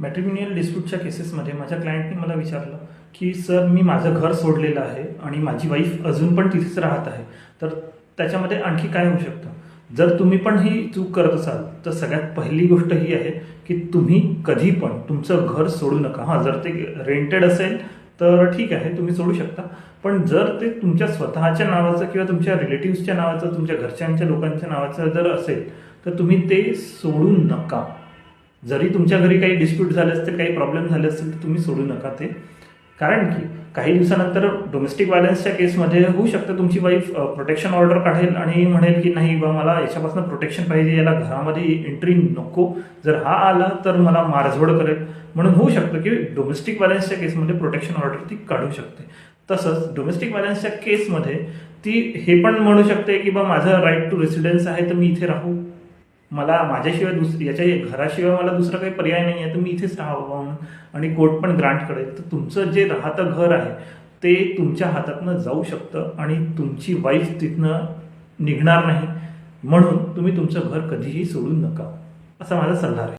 मॅट्रिमिनियल डिस्प्यूटच्या केसेसमध्ये माझ्या क्लायंटने मला विचारलं की सर मी माझं घर सोडलेलं आहे आणि माझी वाईफ अजून पण तिथेच राहत आहे. तर त्याच्यामध्ये आणखी काय होऊ शकतं? जर तुम्ही पण ही चूक करत असाल तर सगळ्यात पहिली गोष्ट ही आहे की तुम्ही कधी पण तुमचं घर सोडू नका. हां जर ते रेंटेड असेल तर ठीक आहे तुम्ही सोडू शकता. पण जर ते तुमच्या स्वतःच्या नावाचं किंवा तुमच्या रिलेटिव्सच्या नावाचं तुमच्या घरच्यांच्या लोकांच्या नावाचं जर असेल तर तुम्ही ते सोडू नका. जरी तुमच्या घरी काही डिस्प्यूट झाले असतील काही प्रॉब्लेम झाले असतील तर तुम्ही सोडू नका ते. कारण की काही दिवसानंतर डोमेस्टिक व्हायलन्सच्या केसमध्ये होऊ शकतं. तुमची वाईफ प्रोटेक्शन ऑर्डर काढेल आणि म्हणेल की नाही बा मला याच्यापासून प्रोटेक्शन पाहिजे याला घरामध्ये एंट्री नको. जर हा आला तर मला मारझोड करेल. म्हणून होऊ शकतं की डोमेस्टिक व्हायलन्सच्या केसमध्ये प्रोटेक्शन ऑर्डर ती काढू शकते. तसंच डोमेस्टिक व्हायलन्सच्या केसमध्ये ती हे पण म्हणू शकते की बा माझं राईट टू रेसिडेन्स आहे तर मी इथे राहू. मला माझ्याशिवाय दुस याच्या घराशिवाय मला दुसरा काही पर्याय नाही आहे तर मी इथेच राहावं म्हणून. आणि कोर्ट पण ग्रांट करेल. तर तुमचं जे राहतं घर आहे ते तुमच्या हातातनं जाऊ शकतं आणि तुमची वाईफ तिथनं निघणार नाही. म्हणून तुम्ही तुमचं घर कधीही सोडू नका. असा माझा सल्ला आहे.